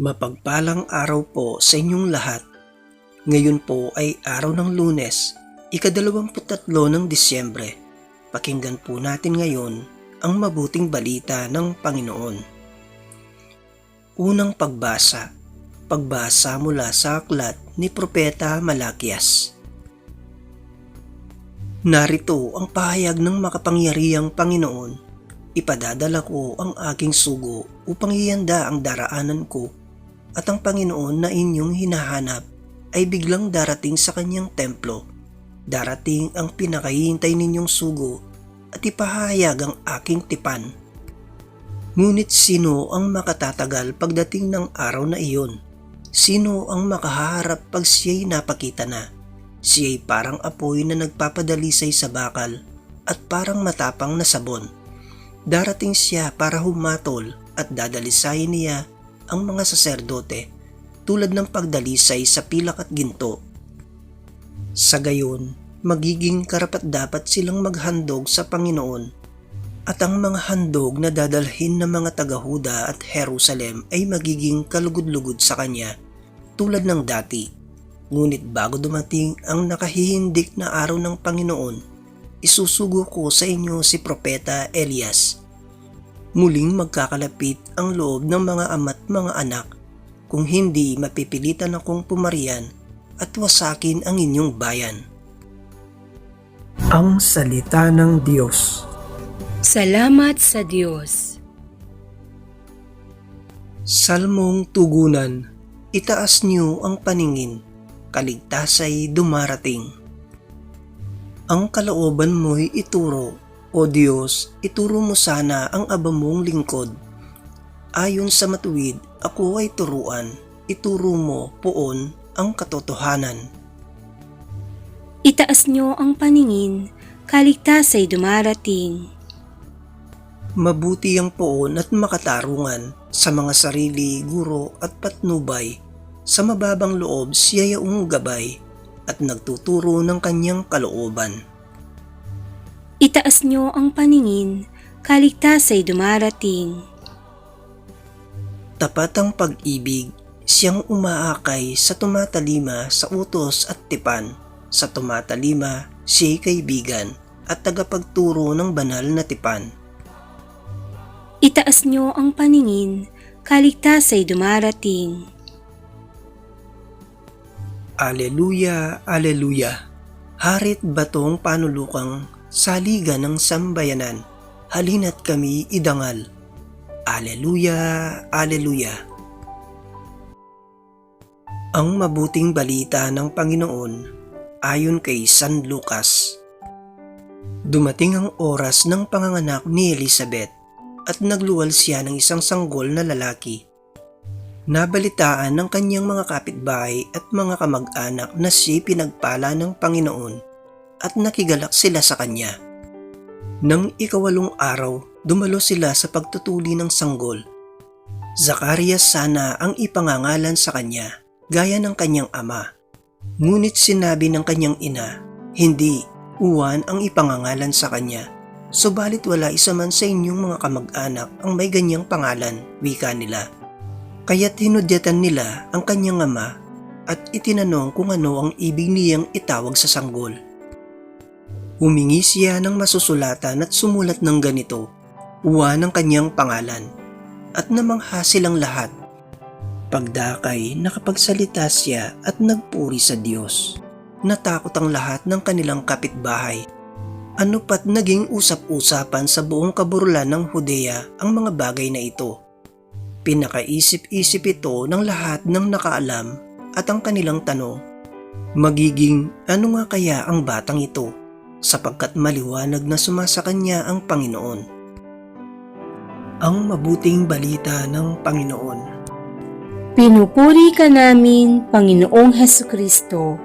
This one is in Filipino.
Mapagpalang araw po sa inyong lahat. Ngayon po ay araw ng lunes, ikadalawamput-tatlo ng Disyembre. Pakinggan po natin ngayon ang mabuting balita ng Panginoon. Unang pagbasa, pagbasa mula sa aklat ni Propeta Malakias. Narito ang pahayag ng makapangyarihang Panginoon ipadadala ko ang aking sugo upang ihanda ang daraanan ko at ang Panginoon na inyong hinahanap ay biglang darating sa kanyang templo. Darating ang pinakahihintay ninyong sugo at ipahayag ang aking tipan. Ngunit sino ang makatatagal pagdating ng araw na iyon? Sino ang makaharap pag siya'y napakita na? Siya'y parang apoy na nagpapadalisay sa bakal at parang matapang na sabon Darating siya para humatol at dadalisayin niya ang mga saserdote tulad ng pagdalisay sa pilak at ginto. Sa gayon, magiging karapat dapat silang maghandog sa Panginoon at ang mga handog na dadalhin ng mga taga-Huda at Jerusalem ay magiging kalugod-lugod sa kanya tulad ng dati. Ngunit bago dumating ang nakahihindik na araw ng Panginoon, isusugo ko sa inyo si Propeta Elias. Muling magkakalapit ang loob ng mga ama't mga anak kung hindi mapipilitan akong pumarian at wasakin ang inyong bayan. Ang Salita ng Diyos Salamat sa Diyos. Salmong Tugunan Itaas niyo ang paningin, kaligtasay dumarating. Ang kalooban mo'y ituro, O Diyos, ituro mo sana ang aba mong lingkod. Ayon sa matuwid, ako ay turuan, ituro mo poon ang katotohanan. Itaas niyo ang paningin, kaligtasay dumarating. Mabuti ang poon at makatarungan sa mga sarili, guro at patnubay. Sa mababang loob siya yaong gabay at nagtuturo ng kanyang kalooban. Itaas niyo ang paningin, kaligtasay dumarating. Tapat ang pag-ibig, siyang umaakay sa tumatalima sa utos at tipan. Sa tumatalima, siya'y kaibigan at tagapagturo ng banal na tipan. Itaas niyo ang paningin, kaligtasay dumarating. Aleluya, Aleluya. Harit batong panulukang saligan ng sambayanan. Halina't kami idangal. Aleluya, Aleluya. Ang mabuting balita ng Panginoon ayon kay San Lucas. Dumating ang oras ng panganganak ni Elizabeth at nagluwal siya ng isang sanggol na lalaki. Nabalitaan ng kanyang mga kapitbahay at mga kamag-anak na siya pinagpala ng Panginoon at nakigalak sila sa kanya. Nang ikawalong araw, dumalo sila sa pagtutuli ng sanggol. Zacarias sana ang ipangangalan sa kanya, gaya ng kanyang ama. Ngunit sinabi ng kanyang ina, hindi, uwan ang ipangangalan sa kanya. Subalit wala isa man sa inyong mga kamag-anak ang may ganyang pangalan, wika nila. Kaya't hinudyatan nila ang kanyang ama at itinanong kung ano ang ibig niyang itawag sa sanggol. Humingi siya ng masusulatan at sumulat ng ganito, uwa ng kanyang pangalan, at namangha silang lahat. Pagdakay, nakapagsalita siya at nagpuri sa Diyos. Natakot ang lahat ng kanilang kapitbahay. Ano pat naging usap-usapan sa buong kaburulan ng Hudea ang mga bagay na ito. Pinakaisip-isip ito ng lahat ng nakaalam at ang kanilang tanong, magiging ano nga kaya ang batang ito sapagkat maliwanag na sumasa kanya ang Panginoon. Ang mabuting balita ng Panginoon. Pinupuri ka namin, Panginoong Heso Kristo.